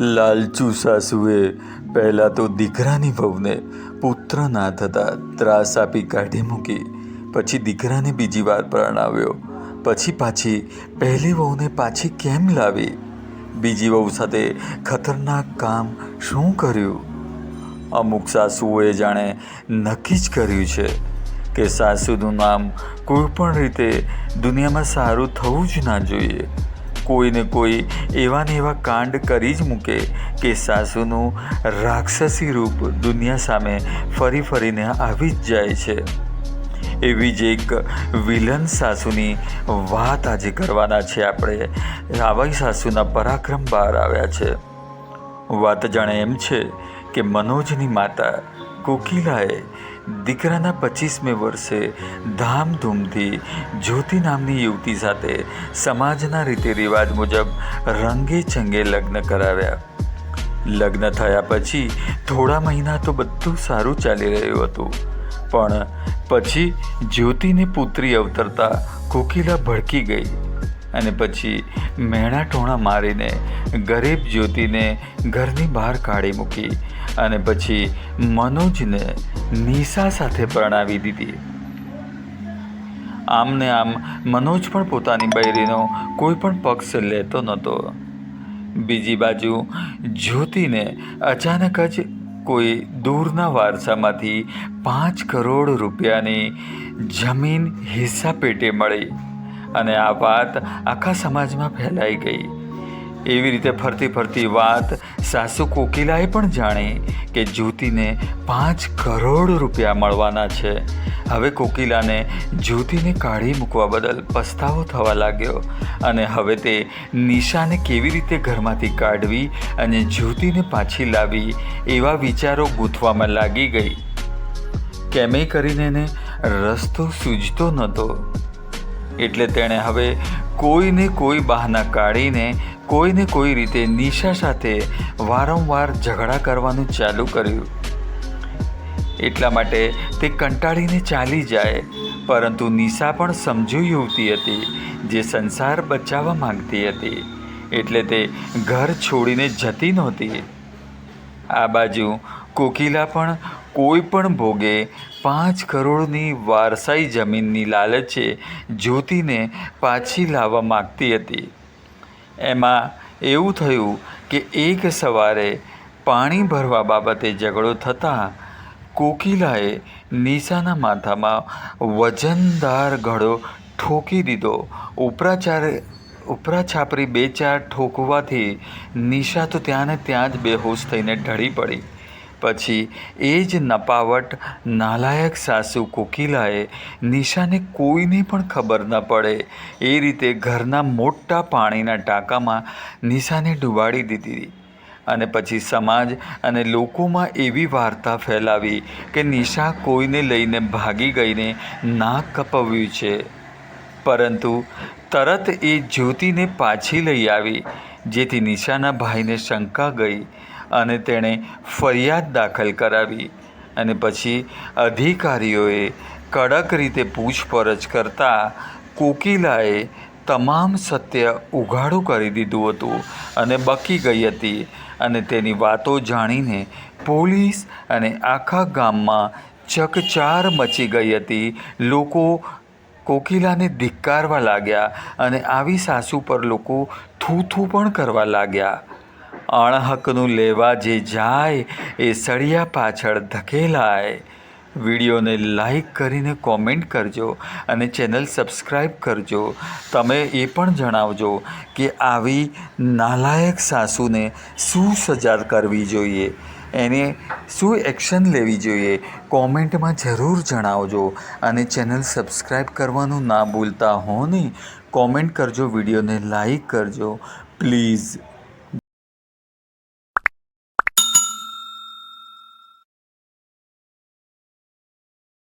લાલચુ સાસુએ પહેલાં તો દીકરાની વહુને પુત્ર ના થતાં ત્રાસ આપી કાઢી મૂકી. પછી દીકરાને બીજી વાર પરણાવ્યો પછી પાછી પહેલી વહુને પાછી કેમ લાવી? બીજી વહુ સાથે ખતરનાક કામ શું કર્યું? અમુક સાસુઓએ જાણે નક્કી જ કર્યું છે કે સાસુનું નામ કોઈ પણ રીતે દુનિયામાં સારું થવું જ ના જોઈએ. કોઈને કોઈ એવા ને એવા કાંડ કરી જ મૂકે કે સાસુનું રાક્ષસી રૂપ દુનિયા સામે ફરી ફરીને આવી જ જાય છે. એવી જ એક વિલન સાસુની વાત આજે કરવાના છે આપણે. આવા સાસુના પરાક્રમ બહાર આવ્યા છે. વાત જાણે એમ છે કે મનોજની માતા કોકિલાએ દીકરાના પચીસમે વર્ષે ધામધૂમથી જ્યોતિ નામની યુવતી સાથે સમાજના રીતિ રિવાજ મુજબ રંગે ચંગે લગ્ન કરાવ્યા. લગ્ન થયા પછી થોડા મહિના તો બધું સારું ચાલી રહ્યું હતું. પણ પછી જ્યોતિને પુત્રી અવતરતા કોકિલા ભડકી ગઈ. અને પછી મેણા ટોણા મારીને ગરીબ જ્યોતિને ઘરની બહાર કાઢી મૂકી અને પછી મનોજને નિશા સાથે પરણાવી દીધી. આમને આમ મનોજ પણ પોતાની બૈરીનો કોઈ પણ પક્ષ લેતો નહોતો. બીજી બાજુ જ્યોતિને અચાનક જ કોઈ દૂરના વારસામાંથી પાંચ કરોડ રૂપિયાની જમીન હિસ્સા પેટે મળી. અને આ વાત આખા સમાજમાં ફેલાઈ ગઈ. એવી રીતે ફરતી ફરતી વાત સાસુ કોકિલાએ પણ જાણી કે જ્યોતિને પાંચ કરોડ રૂપિયા મળવાના છે. હવે કોકિલાને જ્યોતિને કાઢી મૂકવા બદલ પસ્તાવો થવા લાગ્યો અને હવે તે નિશાને કેવી રીતે ઘરમાંથી કાઢવી અને જ્યોતિને પાછી લાવી એવા વિચારો ગૂંથવામાં લાગી ગઈ. કેમે કરીને એને રસ્તો સૂઝતો નહોતો. એટલે તેણે હવે કોઈને કોઈ બહાના કાઢીને, કોઈને કોઈ રીતે નિશા સાથે વારંવાર ઝઘડા કરવાનું ચાલુ કર્યું. એટલા માટે તે કંટાળીને ચાલી જાય, પરંતુ નિશા પણ સમજુ યુવતી હતી, જે સંસાર બચાવવા માંગતી હતી, એટલે તે ઘર છોડીને જતી નહોતી. આ બાજુ કોકિલા પણ કોઈ પણ ભોગે પાંચ કરોડની વારસાઈ જમીનની લાલચે જ્યોતિને પાછી લાવવા માગતી હતી. એમાં એવું થયું કે એક સવારે પાણી ભરવા બાબતે ઝઘડો થતાં કોકિલાએ નિશાના માથામાં વજનદાર ઘડો ઠોકી દીધો. ઉપરાચાર ઉપરા છાપરી બે ચાર ઠોકવાથી નિશા તો ત્યાં ને ત્યાં જ બેહોશ થઈને ઢળી પડી. પછી એ જ નપાવટ નાલાયક સાસુ કોકિલાએ નિશાને કોઈને પણ ખબર ન પડે. એ રીતે ઘરના મોટા પાણીના ટાંકામાં નિશાને ડૂબાડી દીધી. અને પછી સમાજ અને લોકોમાં એવી વાર્તા ફેલાવી કે નિશા કોઈને લઈને ભાગી ગઈને નાક કપાવ્યું છે. પરંતુ તરત એ જ્યોતિને પાછી લઈ આવી, જેથી નિશાના ભાઈને શંકા ગઈ અને તેણે ફરિયાદ દાખલ કરાવી અને પછી અધિકારીઓએ કડક રીતે પૂછપરછ કરતાં કોકિલાએ તમામ સત્ય ઉઘાડું કરી દીધું હતું અને બકી ગઈ હતી અને તેની વાતો જાણીને પોલીસ અને આખા ગામમાં ચકચાર મચી ગઈ હતી. લોકો કોકિલાને ધિક્કારવા લાગ્યા અને આવી સાસુ પર લોકો થૂથું પણ કરવા લાગ્યા. અણહકનું લેવા જે જાય એ સળિયા પાછળ ધકેલાય. વિડીયોને લાઈક કરીને કોમેન્ટ કરજો અને ચેનલ સબસ્ક્રાઈબ કરજો. તમે એ પણ જણાવજો કે આવી નાલાયક સાસુને શું સજા કરવી જોઈએ? એને શું એક્શન લેવી જોઈએ? કોમેન્ટમાં જરૂર જણાવજો અને ચેનલ સબસ્ક્રાઈબ કરવાનું ના ભૂલતા હો નહીં કોમેન્ટ કરજો, વિડીયોને લાઈક કરજો. પ્લીઝ.